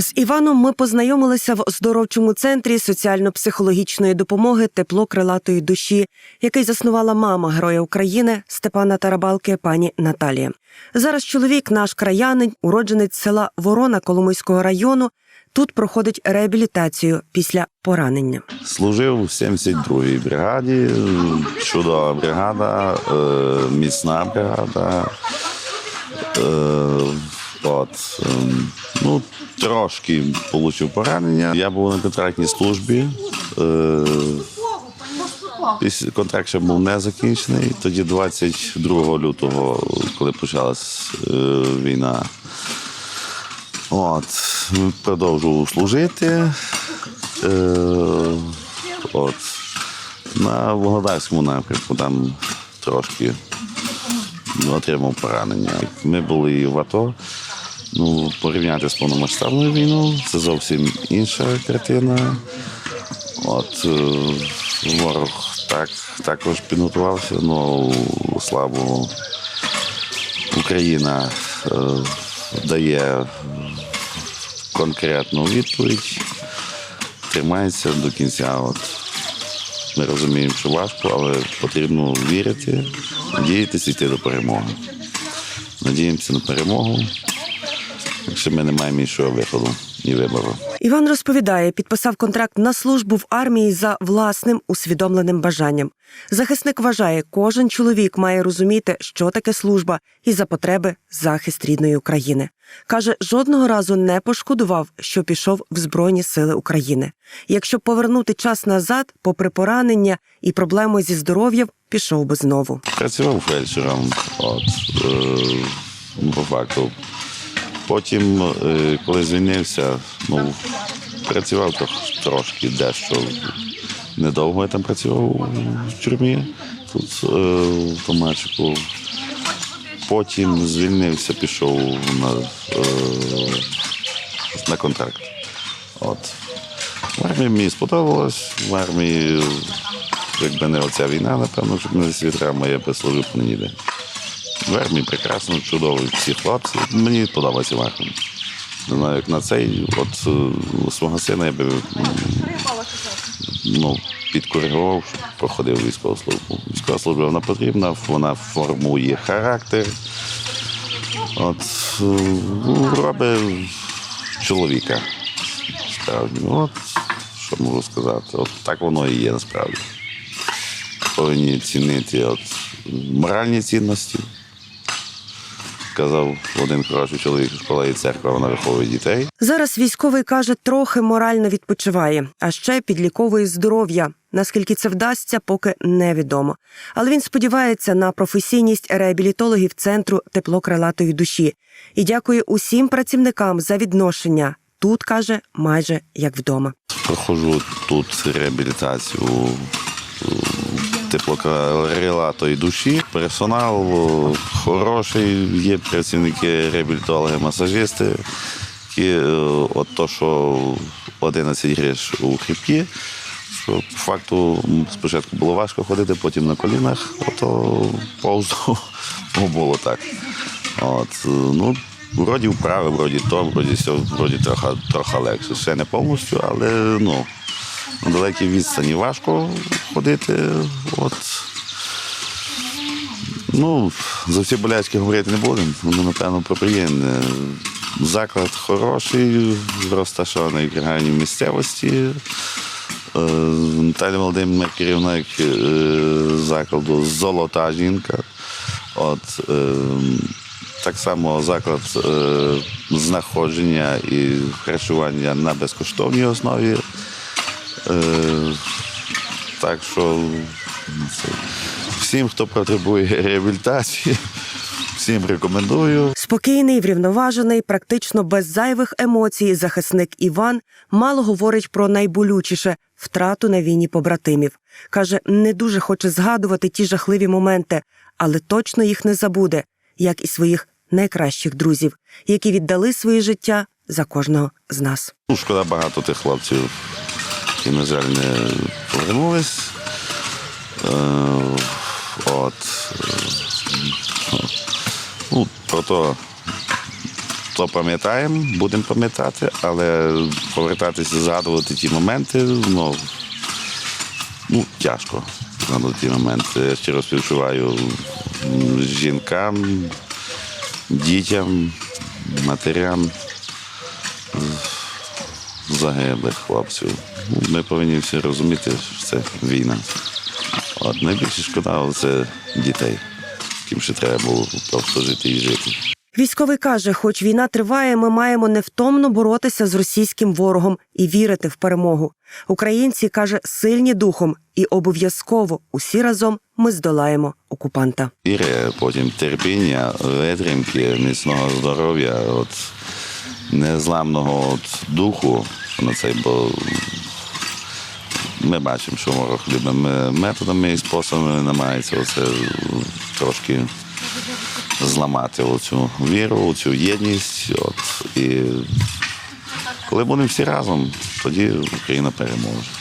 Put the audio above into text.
З Іваном ми познайомилися в оздоровчому центрі соціально-психологічної допомоги Тепло крилатої душі, який заснувала мама Героя України Степана Тарабалки, пані Наталія. Зараз чоловік, наш краянин, уродженець села Ворона Коломийського району, тут проходить реабілітацію після поранення. Служив у 72-й бригаді. Чудова бригада, е, міцна бригада. От, е, ну, трошки отримав поранення. Я був на контрактній службі. Е, після- контракт ще був не закінчений. Тоді 22 лютого, коли почалась е, війна, От, продовжував служити. Е, от, на Володарському напрямку там трошки отримав поранення. Ми були в АТО. Ну, порівняти з повномасштабною війною, це зовсім інша картина. От, е, ворог так, також підготувався, але слабо Україна е, дає конкретну відповідь, тримається до кінця. От. Ми розуміємо, що важко, але потрібно вірити, надіятися йти до перемоги. Надіємося на перемогу, якщо ми не маємо іншого виходу і вибору. Іван розповідає, підписав контракт на службу в армії за власним усвідомленим бажанням. Захисник вважає, кожен чоловік має розуміти, що таке служба, і за потреби захист рідної України. Каже, жодного разу не пошкодував, що пішов в Збройні Сили України. Якщо повернути час назад, попри поранення і проблеми зі здоров'ям, пішов би знову. Працював фельдшером, от, е, ну, по факту. Потім, е, коли звільнився, ну, працював трошки дещо. Недовго я там працював в тюрмі, тут е, в Томачику. Потім звільнився, пішов на, е, на контракт. От. В армії мені сподобалось, в армії, якби не оця війна, напевно, щоб не світра моє би служив б ніде. В армії прекрасно, чудові всі хлопці. Мені подобається в армії. Не знаю, як на цей, от е, свого сина я би ну, підкоригував, проходив військову службу. Військова служба вона потрібна, вона формує характер. От, е, ну, робить чоловіка справді. От що можу сказати. От так воно і є насправді. Повинні цінити от, моральні цінності. Казав один хороший чоловік, школа і церква, вона виховує дітей. Зараз військовий каже, трохи морально відпочиває, а ще підліковує здоров'я. Наскільки це вдасться, поки невідомо. Але він сподівається на професійність реабілітологів центру тепло крилатої душі і дякує усім працівникам за відношення. Тут каже майже як вдома. Проходжу тут реабілітацію теплокрилатої душі. Персонал хороший, є працівники, реабілітологи, масажисти. І е, от то, що 11 гриш у хребті, що по факту спочатку було важко ходити, потім на колінах, ото повзу було так. От, е, ну, вроді вправи, вроді то, вроді все, вроді трохи, трохи легше. Ще не повністю, але ну, на далекій відстані важко ходити. От. Ну, за всі болячки говорити не будемо. Ну, напевно, про приємне. Заклад хороший, розташований в крайній місцевості. Е, Наталя Володимирівна, керівник е, закладу Золота жінка. От, е, так само заклад е, знаходження і харчування на безкоштовній основі. Е, так що всім, хто потребує реабілітації, всім рекомендую. Спокійний, врівноважений, практично без зайвих емоцій, захисник Іван мало говорить про найболючіше втрату на війні побратимів. Каже, не дуже хоче згадувати ті жахливі моменти, але точно їх не забуде, як і своїх найкращих друзів, які віддали своє життя за кожного з нас. Ну, шкода багато тих хлопців, які, на жаль, не повернулись. Е, от, ну, про то, то пам'ятаємо, будемо пам'ятати, але повертатися, згадувати ті моменти, ну, ну тяжко згадувати ті моменти. Я щиро співчуваю жінкам, дітям, матерям загиблих хлопців. Ми повинні всі розуміти, що це війна. От найбільше шкода це дітей, яким ще треба було просто жити і жити. Військовий каже, хоч війна триває, ми маємо невтомно боротися з російським ворогом і вірити в перемогу. Українці каже, сильні духом, і обов'язково усі разом ми здолаємо окупанта. Віри, потім терпіння, витримки, міцного здоров'я, от, незламного от, духу на цей, бо ми бачимо, що ворог любими методами і способами намагається оце трошки зламати оцю віру, оцю єдність. От, і коли будемо всі разом, тоді Україна переможе.